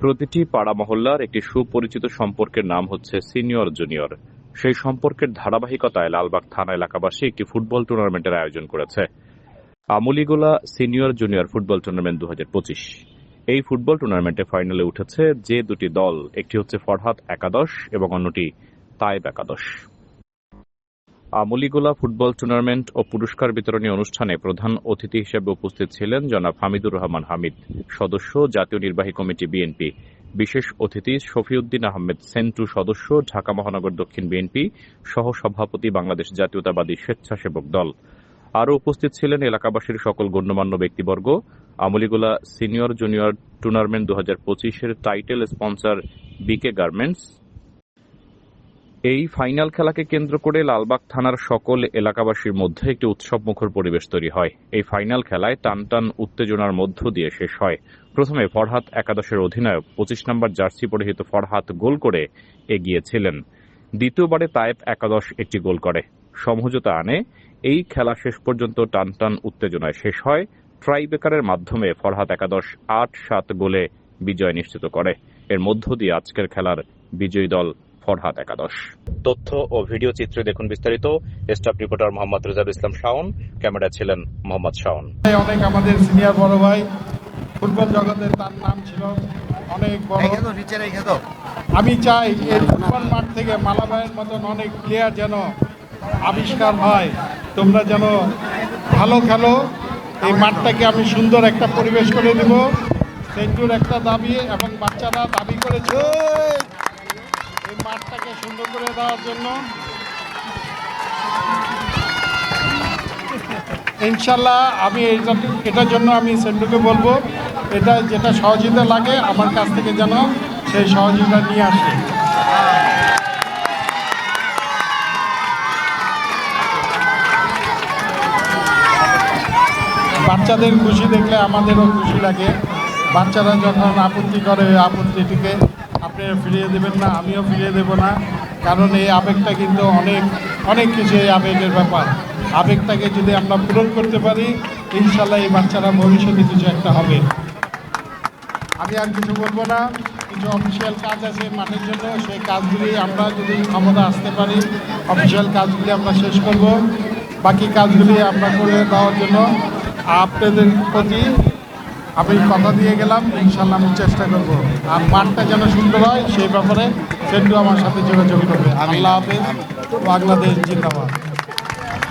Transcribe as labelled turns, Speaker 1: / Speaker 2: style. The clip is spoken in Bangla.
Speaker 1: প্রতিটি পাড়া মহল্লার একটি সুপরিচিত সম্পর্কের নাম হচ্ছে সিনিয়র, জুনিয়র। সেই সম্পর্কের ধারাবাহিকতায় লালবাগ থানা এলাকাবাসী একটি ফুটবল টুর্নামেন্টের আয়োজন করেছে। Amligola senior, junior football tournament দু হাজার পঁচিশ। এই ফুটবল টুর্নামেন্টে ফাইনালে উঠেছে যে দুটি দল, একটি হচ্ছে ফরহাদ একাদশ এবং অন্যটি তায়েব একাদশ। আমলিগোলা ফুটবল টুর্নামেন্ট ও পুরস্কার বিতরণী অনুষ্ঠানে প্রধান অতিথি হিসেবে উপস্থিত ছিলেন জনাব হামিদুর রহমান হামিদ, সদস্য জাতীয় নির্বাহী কমিটি বিএনপি, বিশেষ অতিথি শফিউদ্দিন আহমেদ সেন্টু সদস্য ঢাকা মহানগর দক্ষিণ বিএনপি সহ সভাপতি বাংলাদেশ জাতীয়তাবাদী স্বেচ্ছাসেবক দল। আরও উপস্থিত ছিলেন এলাকাবাসীর সকল গণ্যমান্য ব্যক্তিবর্গ। আমলিগোলা সিনিয়র জুনিয়র টুর্নামেন্ট দু হাজার পঁচিশের টাইটেল স্পন্সর বিকে গার্মেন্টস এই ফাইনাল খেলাকে কেন্দ্র করে লালবাগ থানার সকল এলাকাবাসীর মধ্যে একটি উৎসবমুখর পরিবেশ তৈরি হয়। এই ফাইনাল খেলায় টানটান উত্তেজনার মধ্য দিয়ে শেষ হয়। প্রথমে ফরহাত একাদশের অধিনায়ক, পঁচিশ নম্বর জার্সি পরিহিত ফরহাত গোল করে এগিয়েছিলেন। দ্বিতীয়বারে তায়েব একাদশ একটি গোল করে। সমঝোতা আনে, এই খেলা শেষ পর্যন্ত টানটান উত্তেজনায় শেষ হয়। ট্রাইবেকারের মাধ্যমে ফরহাত একাদশ আট সাত গোলে বিজয় নিশ্চিত করে। এর মধ্য দিয়ে আজকের খেলার বিজয়ী দল ফরহাদ একাদশ। তথ্য ও ভিডিও চিত্রে দেখুন বিস্তারিত। Staff reporter Mohammad Rezal Islam Shaon camera ছিলেন মোহাম্মদ শাওন।
Speaker 2: অনেক আমাদের সিনিয়র বড় ভাই ফুটবল জগতে তার নাম ছিল অনেক বড়। আমি চাই এই ফুটবল মাঠ থেকে মালাবাইয়ের মতন অনেক প্লেয়ার যেন আবিষ্কার হয়। তোমরা যেন ভালো খেলো। এই মাঠটাকে আমি সুন্দর একটা পরিবেশ করে দেব। সেন্টুর একটা দাবি এবং বাচ্চারা দাবি করেছে। এই মাঠটাকে সুন্দর করে দেওয়ার জন্য। ইনশাল্লাহ আমি এটার জন্য আমি সেন্টুকে বলব, এটা যেটা সহযোগিতা লাগে আমার কাছ থেকে যেন সেই সহযোগিতা নিয়ে আসে। বাচ্চাদের খুশি দেখলে আমাদেরও খুশি লাগে। বাচ্চারা যখন আপত্তি করে আপত্তিটিকে আপনি ফিরিয়ে দেবেন না, আমিও ফিরিয়ে দেব না। কারণ এই আবেগটা কিন্তু অনেক অনেক কিছু এই আবেগের ব্যাপার। আবেগটাকে যদি আমরা পূরণ করতে পারি, ইনশাল্লাহ এই বাচ্চারা ভবিষ্যতে কিছু একটা হবে। আমি আর কিছু বলব না। কিছু অফিসিয়াল কাজ আছে মাঠের জন্য, সেই কাজগুলি আমরা যদি ক্ষমতা আসতে পারি অফিসিয়াল কাজগুলি আমরা শেষ করব। বাকি কাজগুলি আমরা করে দেওয়ার জন্য আপনাদের প্রতি আমি কথা দিয়ে গেলাম ইনশাল্লাহ আমি চেষ্টা করব। আর মাঠটা যেন সুন্দর হয় সেই ব্যাপারে সেটু আমার সাথে যোগাযোগ করবে। আল্লাহ হাফেজ। বাংলাদেশ জিন্দাবাদ।